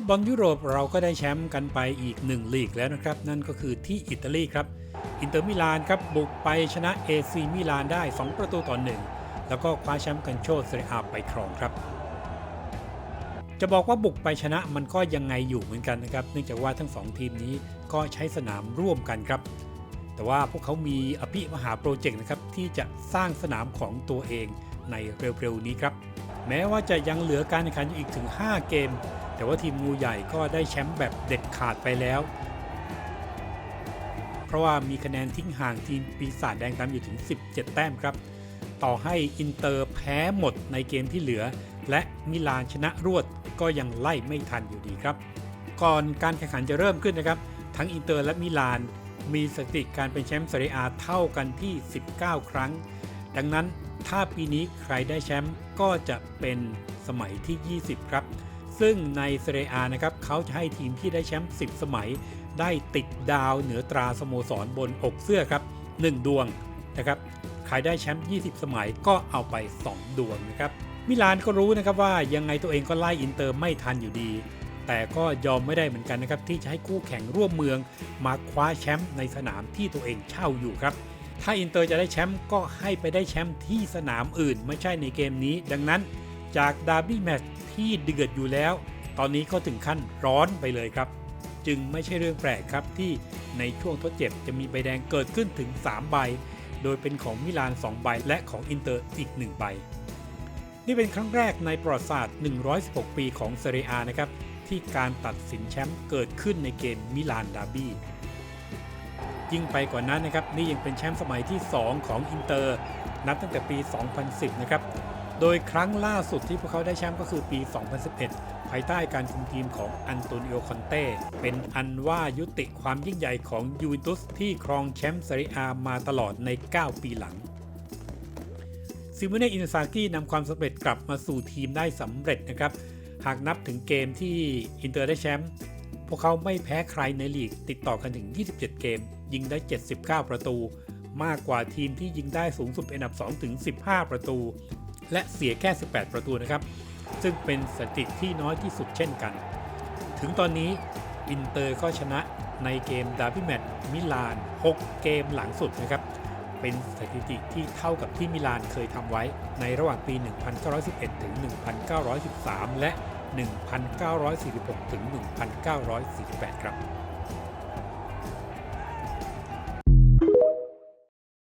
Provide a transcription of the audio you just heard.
ฟุตบอลยุโรปเราก็ได้แชมป์กันไปอีกหนึ่งลีกแล้วนะครับ นั่นก็คือที่อิตาลีครับ อินเตอร์มิลานครับบุกไปชนะเอซีมิลานได้ 2 ประตูต่อหนึ่งแล้วก็คว้าแชมป์กันโชดเซเรียาไปครองครับ จะบอกว่าบุกไปชนะมันก็ยังไงอยู่เหมือนกันนะครับ เนื่องจากว่าทั้ง 2 ทีมนี้ก็ใช้สนามร่วมกันครับ แต่ว่าพวกเขามีอภิมหาโปรเจกต์นะครับที่จะสร้างสนามของตัวเองในเร็วๆนี้ครับ แม้ว่าจะยังเหลือการแข่งขันอยู่อีกถึง 5 เกม แต่ว่าทีมงูใหญ่ก็ได้แชมป์แบบเด็ดขาดไปแล้ว เพราะว่ามีคะแนนทิ้งห่างทีมปีศาจแดงตามอยู่ถึง 17 แต้มครับ ต่อให้อินเตอร์แพ้หมดในเกมที่เหลือ และมิลานชนะรวดก็ยังไล่ไม่ทันอยู่ดีครับ ก่อนการแข่งขันจะเริ่มขึ้นนะครับ ทั้งอินเตอร์และมิลานมีสถิติการเป็นแชมป์เซเรียอาเท่ากันที่ 19 ครั้ง ดังนั้นถ้าปีนี้ใครได้แชมป์ก็จะเป็นสมัยที่ 20 ครับ ซึ่งในเซเรียนะครับเขาจะให้ทีมที่ได้แชมป์ 10 สมัย ได้ติดดาวเหนือตราสโมสรบนอกเสื้อครับ 1 ดวงนะครับใครได้แชมป์ 20 สมัยก็เอาไป 2 ดวงนะครับ มิลานก็รู้นะครับว่ายังไงตัวเองก็ไล่อินเตอร์ไม่ทันอยู่ดี แต่ก็ยอมไม่ได้เหมือนกันนะครับที่จะให้คู่แข่งร่วมเมืองมาคว้าแชมป์ในสนามที่ตัวเองเช่าอยู่ครับถ้าอินเตอร์จะได้แชมป์ก็ให้ไปได้แชมป์ที่สนามอื่น ไม่ใช่ในเกมนี้ ดังนั้นจากดาร์บี้แมตช์ ที่เดือดอยู่แล้ว ตอนนี้ก็ถึงขั้นร้อนไปเลยครับ จึงไม่ใช่เรื่องแปลกครับที่ในช่วงทดเจ็บจะมีใบแดงเกิดขึ้นถึง 3 ใบ โดยเป็นของมิลาน 2 ใบ และของอินเตอร์อีก 1 ใบ นี่เป็นครั้งแรกในประวัติศาสตร์ 116 ปีของเซเรียนะครับ ที่การตัดสินแชมป์เกิดขึ้นในเกมมิลานดาร์บี้ยิ่งไปกว่านั้นนะครับ นี่ยังเป็นแชมป์สมัยที่ 2 ของอินเตอร์ นับตั้งแต่ปี 2010 นะครับ โดยครั้งล่าสุดที่พวกเขาได้แชมป์ก็คือปี 2011 ภายใต้การคุมทีมของอันโตนิโอ คอนเต้ เป็นอันว่ายุติความยิ่งใหญ่ของยูวนตุสที่ครองแชมป์เซรีอามาตลอดใน 9 ปีหลังซิโมเน่อินซากินำความสำเร็จกลับมาสู่ทีมได้สำเร็จนะครับ หากนับถึงเกมที่อินเตอร์ได้แชมป์พวกเขาไม่แพ้ใครในลีกติดต่อกันถึง 27 เกม ยิงได้ 79 ประตู มากกว่าทีมที่ยิงได้สูงสุดเป็นอันดับ 2 ถึง 15 ประตู และเสียแค่ 18 ประตูนะครับ ซึ่งเป็นสถิติที่น้อยที่สุดเช่นกัน ถึงตอนนี้อินเตอร์ก็ชนะในเกมดาร์บี้แมตช์มิลาน 6 เกมหลังสุดนะครับ เป็นสถิติที่เท่ากับที่มิลานเคยทำไว้ในระหว่างปี 1911 ถึง 1913 และ 1946 ถึง 1948 ครับ